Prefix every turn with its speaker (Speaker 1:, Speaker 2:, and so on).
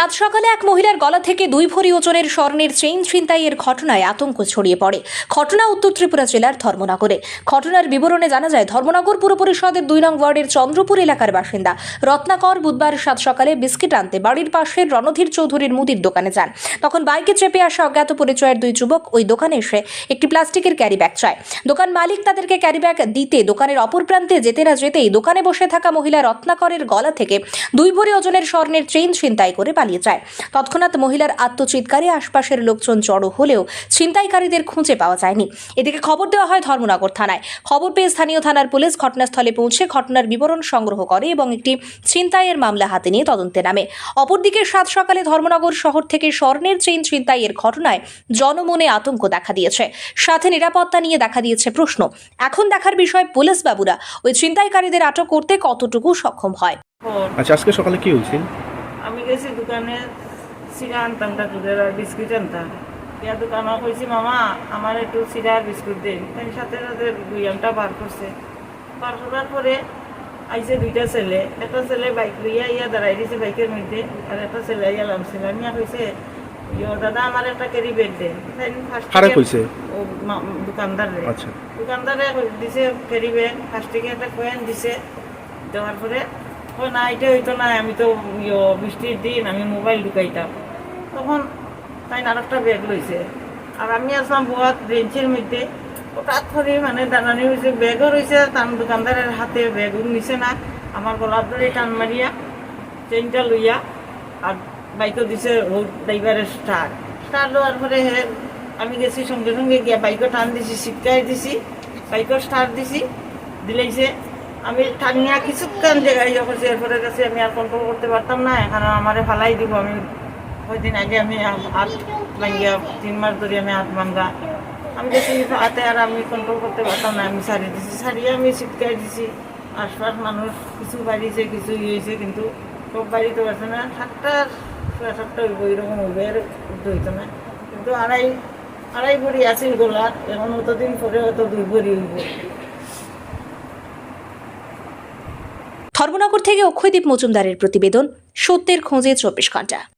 Speaker 1: সাত সকালে এক মহিলার গলা থেকে দুই ভরি ওজনের স্বর্ণের চেইন ছিনতাইয়ের ঘটনায় আতঙ্ক ছড়িয়ে পড়ে। ঘটনা উত্তর ত্রিপুরা জেলার ধর্মনগরে। ঘটনার বিবরণে জানা যায়, ধর্মনগর পুর পরিষদের দুই নং ওয়ার্ডের চন্দ্রপুর এলাকার বাসিন্দা। রত্নাকর বুধবার সাত সকালে বিস্কিট আনতে বাড়ির পাশের রণধীর চৌধুরীর মুদির দোকানে যান। তখন বাইকে চেপে আসা অজ্ঞাত পরিচয়ের দুই যুবক ওই দোকানে এসে একটি প্লাস্টিকের ক্যারি ব্যাগ চায়। দোকান মালিক তাদেরকে ক্যারি ব্যাগ দিতে দোকানের অপর প্রান্তে যেতে না যেতেই দোকানে বসে থাকা মহিলা রত্নাকরের গলা থেকে দুই ভরি ওজনের স্বর্ণের চেইন ছিনতাই করে পালিয়ে যায়। তৎক্ষণাৎ মহিলার আত্মচিৎকারে আশপাশের লোকজন জড়ো হলেও ছিনতাইকারীদের খুঁজে পাওয়া যায়নি। এদিকে খবর দেওয়া হয় ধর্মনগর থানায়। খবর পেয়ে স্থানীয় থানার পুলিশ ঘটনাস্থলে পৌঁছে ঘটনার বিবরণ সংগ্রহ করে এবং একটি ছিনতাইয়ের মামলা হাতে নিয়ে তদন্তে নামে। অপরদিকে সাত সকালে ধর্মনগর শহর থেকে স্বর্ণের চেইন ছিনতাইয়ের ঘটনায় জনমনে আতঙ্ক দেখা দিয়েছে। সাথে নিরাপত্তা নিয়ে দেখা দিয়েছে প্রশ্ন। এখন দেখার বিষয় পুলিশ বাবুরা। ওই ছিনতাইকারীদের আটক করতে কতটুকু সক্ষম হয়?
Speaker 2: আচ্ছা আজকে সকালে কি হয়েছে
Speaker 3: আমি গেছি দোকানে চিরা আনতাম ঠাকুরের আর বিস্কুট আনতাম। ইয়া দোকানে কইছি মামা আমার একটু চিরা আর বিস্কুট দেন। তাই সাথে সাথে গুইয়ামটা বার করছে। বার করার পরে আইছে দুইটা ছেলে। একটা ছেলে বাইক লইয়া ইয়া দাঁড়াই দিছে বাইকের মধ্যে আর একটা ছেলে ইয়া লামছিল নিয়া কইছে ইয়ো দাদা আমার একটা ক্যারি ব্যাগ দেন। ফার্স্ট
Speaker 2: কইছে?
Speaker 3: ও দোকানদার
Speaker 2: আচ্ছা।
Speaker 3: দোকানদারে দিছে ক্যারি ব্যাগ। ফার্স্ট একটা কয়েন দিছে। দেওয়ার পরে না, এটা হইতো না, আমি তো বৃষ্টির দিন, আমি মোবাইল ঢুকাইতাম। তখন তাই একটা ব্যাগ লইছে। আর আমি আসলাম বোয়াত বেঞ্চের মধ্যে। হঠাৎ করে মানে দাঁড়ানি হয়েছে ব্যাগও রয়েছে তার দোকানদারের হাতে ব্যাগও নিছে না। আমার গলার ধরে টান মারিয়া চেনটা লইয়া, আর বাইকও দিছে রোড ড্রাইভারের স্টার স্টার দেওয়ার পরে হে, আমি গেছি সঙ্গে সঙ্গে গিয়া বাইকও টান দিছি সিটকাই দিছি, বাইকও স্টার দিছি, দিলেইছে। আমি টানিয়া কিছুক্ষণ জায়গায় করছি এরপরে গেছি, আমি আর কন্ট্রোল করতে পারতাম না, এখন আমারে ফালাই দিব। আমি কয়দিন আগে আমি হাত ভাঙ্গিয়া তিন মাস ধরে আমি হাত ভাঙ্গা। আমি গেছি হাতে আর আমি কন্ট্রোল করতে পারতাম না, আমি সারিয়ে দিছি সারিয়ে আমি সিটকাই দিছি। আশপাশ মানুষ, কিছু বাড়িছে, কিছু ইয়ে হয়েছে কিন্তু সব বাড়িতে পারছে না, সাতটা, সাড়ে সাতটা হইব, এরকম হইবে উঠতে হইতো না। কিন্তু আড়াই আড়াই ভরি আছিল গোলার এখন অতদিন পরে হয়তো দুই ভরি হইব।
Speaker 1: ধর্মনগর থেকে অক্ষয়দীপ মজুমদারের প্রতিবেদন সত্যের খোঁজে চব্বিশ ঘণ্টা।